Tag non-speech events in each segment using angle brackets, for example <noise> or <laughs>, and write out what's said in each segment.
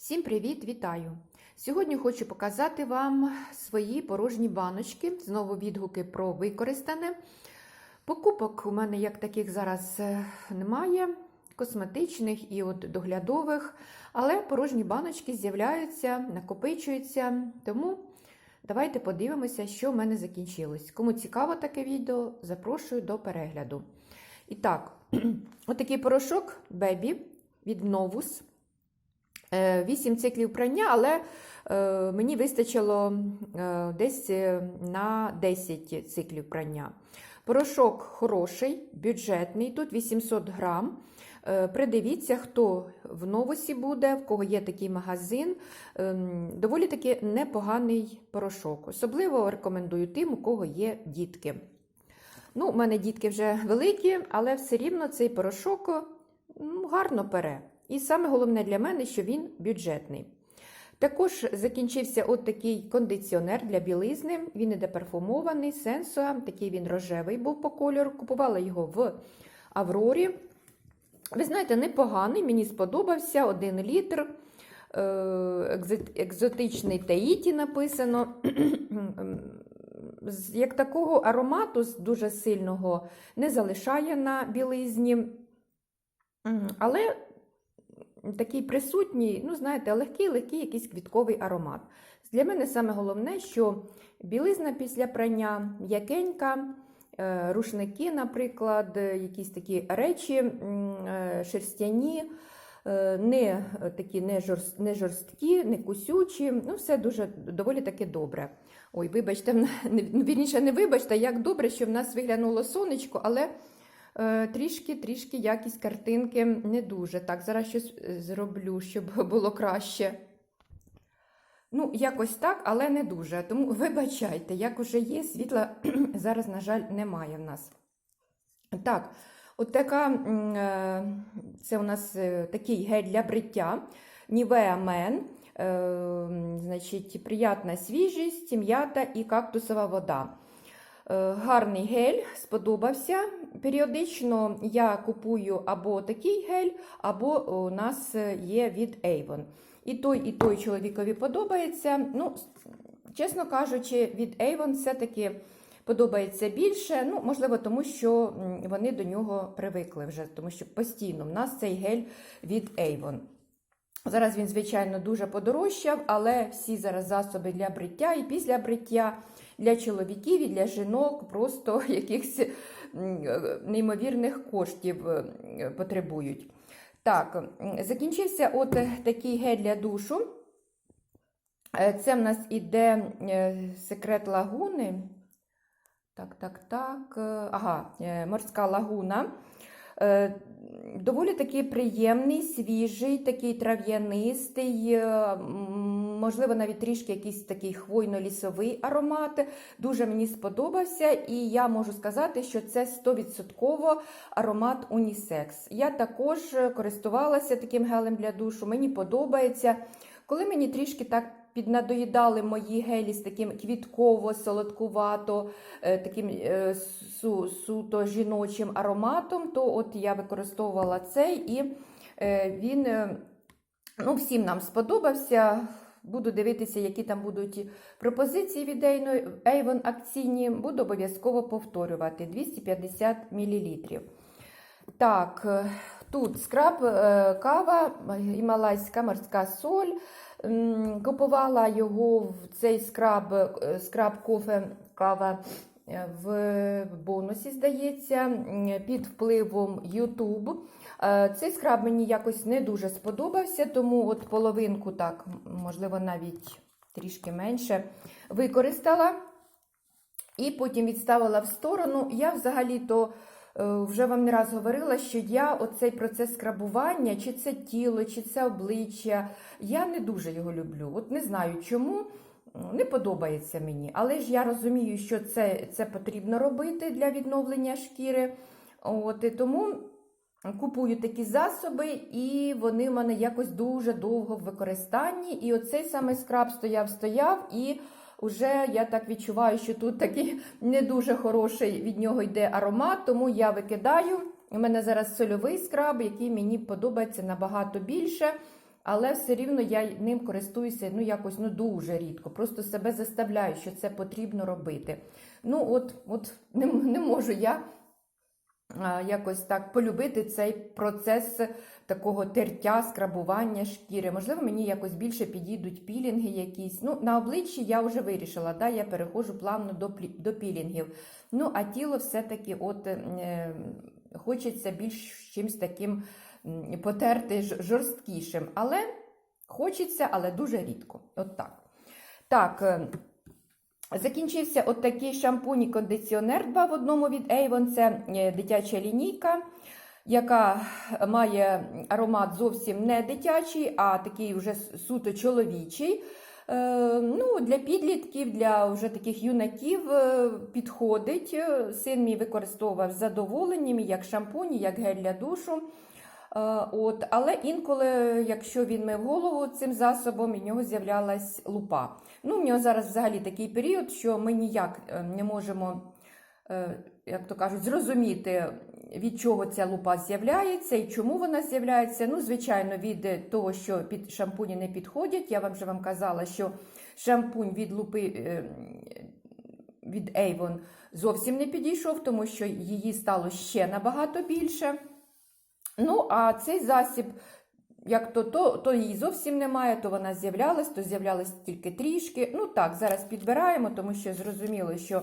Всім привіт, вітаю! Сьогодні хочу показати вам свої порожні баночки, знову відгуки про використане. Покупок у мене як таких зараз е, немає, косметичних і от доглядових, але порожні баночки з'являються, накопичуються. Тому давайте подивимося, що в мене закінчилось. Кому цікаво таке відео, запрошую до перегляду. І так, <clears throat> отакий порошок Baby від Novus. 8 циклів прання, але е, мені вистачило е, десь на 10 циклів прання. Порошок хороший, бюджетний, тут 800 грам. Е, Придивіться, хто в новосі буде, в кого є такий магазин. Ем, Доволі таки непоганий порошок. Особливо рекомендую тим, у кого є дітки. Ну, У мене дітки вже великі, але все рівно цей порошок гарно пере. І саме головне для мене, що він бюджетний. Також закінчився от такий кондиціонер для білизни. Він іде парфумований, сенсуа, такий він рожевий був по кольору. Купувала його в Аврорі. Ви знаєте, непоганий, мені сподобався один літр. Екзотичний Таїті написано. <clears throat> Як такого аромату дуже сильного не залишає на білизні. Але такий присутній, ну, знаєте, легкий-легкий якийсь квітковий аромат. Для мене саме головне, що білизна після прання м'якенька, рушники, наприклад, якісь такі речі шерстяні, не такі не, жорст, не жорсткі, не кусючі. Ну, все дуже доволі таки добре. Ой, вибачте, ну, <laughs> вірніше, не вибачте, як добре, що в нас виглянуло сонечко, але. Трішки-трішки якість картинки не дуже. Так, зараз щось зроблю, щоб <laughs> було краще. Ну, якось так, але не дуже. Тому <laughs> вибачайте, як уже є, світла <clears throat> зараз, на жаль, немає в нас. Так, от така, це у нас такий гель для бриття. Nivea Men. Значить, приятна свіжість, м'ята і кактусова вода. Гарний гель, сподобався. Періодично я купую або такий гель, або у нас є від Avon. І той, і той чоловікові подобається. Ну, Чесно кажучи, від Avon все-таки подобається більше. Ну, Можливо, тому що вони до нього привикли вже, тому що постійно в нас цей гель від Avon. Зараз він, звичайно, дуже подорожчав, але всі зараз засоби для бриття і після бриття для чоловіків і для жінок просто <laughs> якихось неймовірних коштів потребують. Так, закінчився от такий гель для душу. Це в нас іде секрет лагуни. Так, так, так. Ага, морська лагуна. Доволі такий приємний, свіжий, такий трав'янистий, можливо, навіть трішки якийсь такий хвойно-лісовий аромат. Дуже мені сподобався, і я можу сказати, що це 100% аромат унісекс. Я також користувалася таким гелем для душу, мені подобається. Коли мені трішки так піднадоїдали мої гелі з таким квітково-солодкувато, таким су, суто жіночим ароматом, то от я використовувала цей, і він ну, всім нам сподобався. Буду дивитися, які там будуть пропозиції від Avon акційні, буду обов'язково повторювати 250 мл. Так, тут скраб, кава, гімалайська морська соль. Купувала його в цей скраб, скраб кофе кава в бонусі, здається, під впливом YouTube. Цей скраб мені якось не дуже сподобався, тому от половинку, так, можливо, навіть трішки менше, використала і потім відставила в сторону. Я взагалі-то. Вже вам не раз говорила, що я оцей процес скрабування, чи це тіло, чи це обличчя, я не дуже його люблю. От не знаю чому, не подобається мені. Але ж я розумію, що це це потрібно робити для відновлення шкіри. От, і Тому купую такі засоби, і вони в мене якось дуже довго в використанні. І оцей саме скраб стояв-стояв. і Уже я так відчуваю, що тут такий не дуже хороший від нього йде аромат, тому я викидаю. У мене зараз сольовий скраб, який мені подобається набагато більше. але все рівно я ним користуюся ну, якось ну, дуже рідко. Просто себе заставляю, що це потрібно робити. Ну, от, от не, не можу я якось так полюбити цей процес такого тертя, скрабування шкіри. Можливо, мені якось більше підійдуть пілінги якісь. Ну, на обличчі я вже вирішила, да, я переходжу плавно до, до пілінгів. Ну, а тіло все-таки от, е, хочеться більш чимось таким потерти жорсткішим. Але хочеться, але дуже рідко. От так. Так. Закінчився от такий шампунь і кондиціонер два в одному від Avon. Це е, дитяча лінійка, яка має аромат зовсім не дитячий, а такий вже суто чоловічий. Е, Ну, Для підлітків, для вже таких юнаків е, підходить. Син мій використовував з задоволенням як шампунь, як гель для душу. От, але інколи, якщо він мив голову цим засобом, в нього з'являлась лупа. Ну, в нього зараз взагалі такий період, що ми ніяк е, не можемо, е, як то кажуть, зрозуміти, від чого ця лупа з'являється і чому вона з'являється. Ну, звичайно, від того, що під шампуні не підходять. Я вам вже вам казала, що шампунь від лупи е, від Avon зовсім не підійшов, тому що її стало ще набагато більше. Ну, а цей засіб, як то, то, то її зовсім немає, то вона з'являлась, то з'являлась тільки трішки. Ну так, зараз підбираємо, тому що зрозуміло, що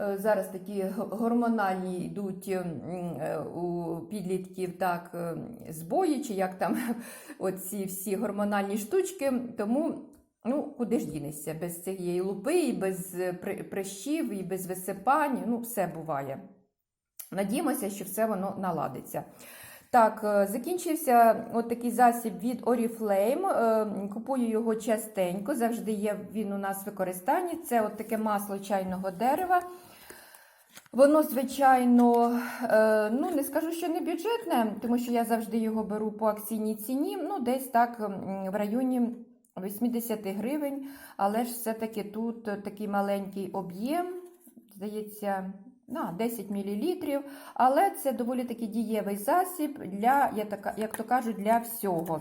е, зараз такі гормональні йдуть е, у підлітків так, е, збої, чи як там <laughs> оці всі гормональні штучки. Тому ну, куди ж дінешся без цієї лупи, і без прищів, і без висипань. Ну, все буває. Надіємося, що все воно наладиться. Так, е, закінчився от такий засіб від Oriflame. Е, Купую його частенько, завжди є він у нас в використанні. Це от таке масло чайного дерева. Воно, звичайно, е, ну не скажу, що не бюджетне, тому що я завжди його беру по акційній ціні, ну десь так в районі 80 гривень, але ж все-таки тут такий маленький об'єм, здається, на 10 мл, але це доволі таки дієвий засіб для, як то кажуть, для всього.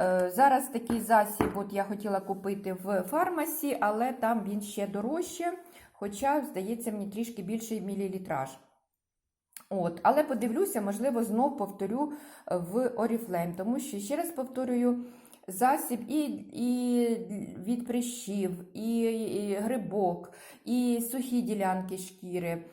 Е, Зараз такий засіб от я хотіла купити в фармасі, але там він ще дорожче, хоча, здається, мені трішки більший мілілітраж. От, але подивлюся, можливо, знов повторю е, в Oriflame, тому що, ще раз повторюю, засіб і, і від прищів, і, і грибок, і сухі ділянки шкіри,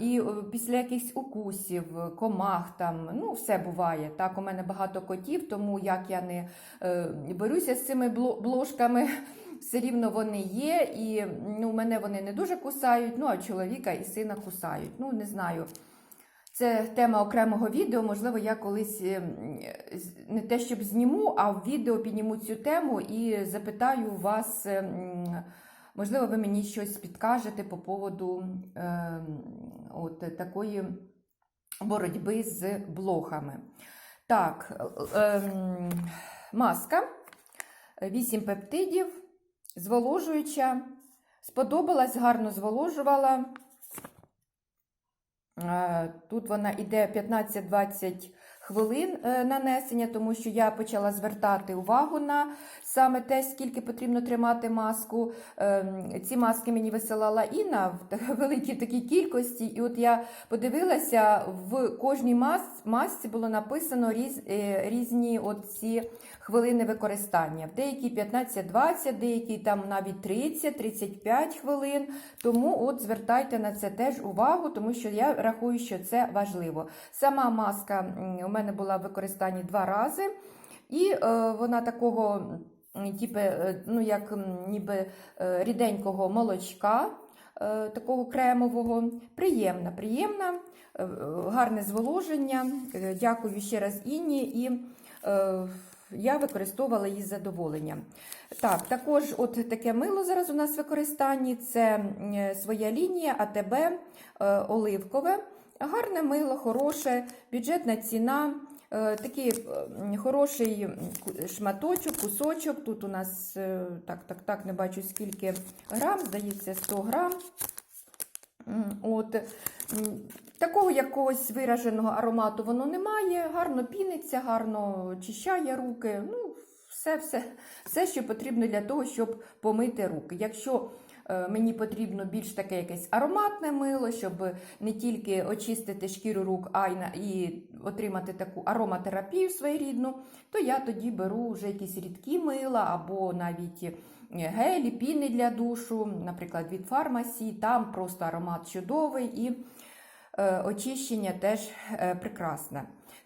і е, після якихось укусів, комах там, ну, все буває. Так, у мене багато котів, тому як я не е, беруся з цими бло- бложками, <laughs> все рівно вони є, і ну, мене вони не дуже кусають, ну а чоловіка і сина кусають. Ну, не знаю. Це тема окремого відео. Можливо, я колись е, не те, щоб зніму, а в відео підніму цю тему і запитаю вас, е, можливо, ви мені щось підкажете по поводу е, от такої боротьби з блохами. Так, е, маска, 8 пептидів, зволожуюча. Сподобалась, гарно зволожувала. Е, Тут вона йде 15-20 хвилин е, нанесення, тому що я почала звертати увагу на саме те, скільки потрібно тримати маску. Ем, Ці маски мені висилала Інна в <laughs> великій такій кількості. І от я подивилася, в кожній мас, масці було написано різ, е, різні ці хвилини використання. Деякі 15-20, деякі там навіть 30-35 хвилин. Тому от звертайте на це теж увагу, тому що я рахую, що це важливо. Сама маска у мене була в використанні два рази, і е, вона такого, типу, е, ну як ніби е, ріденького молочка. Такого кремового, приємна, приємна, гарне зволоження. Дякую ще раз Інні. І я використовувала її з задоволенням. Так, також от таке мило зараз у нас в використанні. Це своя лінія АТБ оливкове. Гарне мило, хороше, бюджетна ціна. е, Такий е, хороший шматочок, кусочок. Тут у нас е, так, так, так, не бачу скільки грам, здається, 100 грам. От, Такого якогось вираженого аромату воно немає, гарно піниться, гарно очищає руки. Ну, все, все, все, що потрібно для того, щоб помити руки. Якщо мені потрібно більш таке якесь ароматне мило, щоб не тільки очистити шкіру рук, а й на- і отримати таку ароматерапію своєрідну, то я тоді беру вже якісь рідкі мила або навіть е, гелі, піни для душу, наприклад, від фармасі. Там просто аромат чудовий і е, очищення теж е, прекрасне.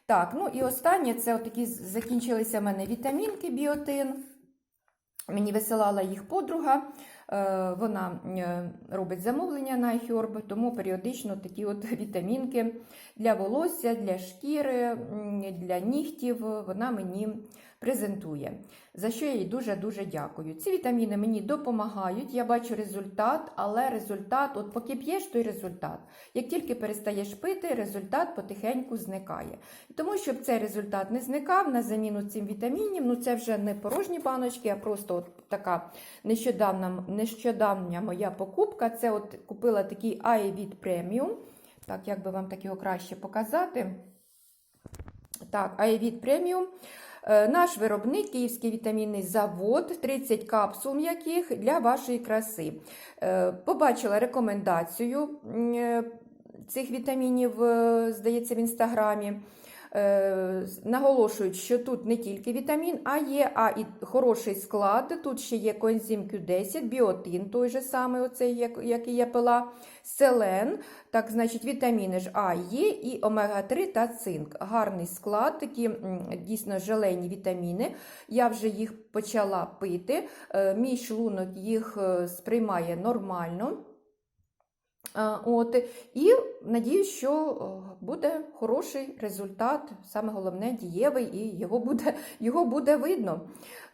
Так, ну і останнє це такі закінчилися в мене вітамінки біотин. Мені висилала їх подруга. Е, Вона е, робить замовлення на Хьорб, тому періодично такі от <laughs> вітамінки для волосся, для шкіри, для нігтів вона мені презентує. За що я їй дуже-дуже дякую. Ці вітаміни мені допомагають, я бачу результат, але результат, от поки п'єш, той результат. Як тільки перестаєш пити, результат потихеньку зникає. Тому, щоб цей результат не зникав на заміну цим вітамінів, ну це вже не порожні баночки, а просто от така нещодавна, нещодавня моя покупка. Це от купила такий iVit Premium. Так, як би вам так його краще показати. Так, iVit Premium. Е, Наш виробник, Київський вітамінний завод, 30 капсул м'яких для вашої краси. Е, Побачила рекомендацію е, цих вітамінів, здається, в інстаграмі. Е, Наголошують, що тут не тільки вітамін А є, а і хороший склад. Тут ще є коензим Q10, біотин, той же самий, оцей, як- який я пила, селен, так, значить, вітаміни ж А є, і омега-3 та цинк. Гарний склад, такі дійсно желені вітаміни. Я вже їх почала пити. Е, Мій шлунок їх е, сприймає нормально. Е, От, і надіюсь, що е, буде хороший результат, саме головне дієвий, і його буде, <laughs> його буде видно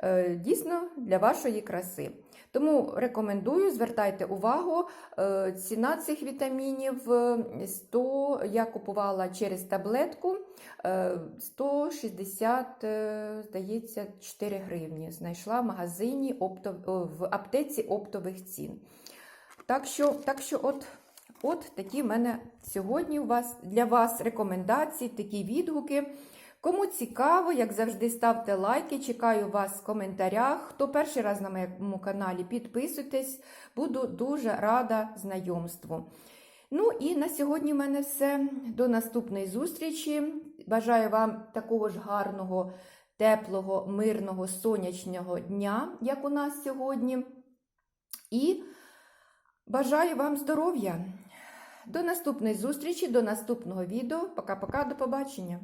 е, дійсно для вашої краси. Тому рекомендую, звертайте увагу, ціна цих вітамінів е, 100, я купувала через таблетку е, 160, е, здається, 4 гривні. Знайшла в магазині в аптеці оптових цін. Так що, так що от, от такі в мене сьогодні у вас, для вас рекомендації, такі відгуки. Кому цікаво, як завжди, ставте лайки, чекаю вас в коментарях. Хто перший раз на моєму каналі, підписуйтесь, буду дуже рада знайомству. Ну і на сьогодні в мене все. До наступної зустрічі. Бажаю вам такого ж гарного, теплого, мирного, сонячного дня, як у нас сьогодні. І Бажаю вам здоров'я. До наступної зустрічі, до наступного відео. Пока-пока, до побачення.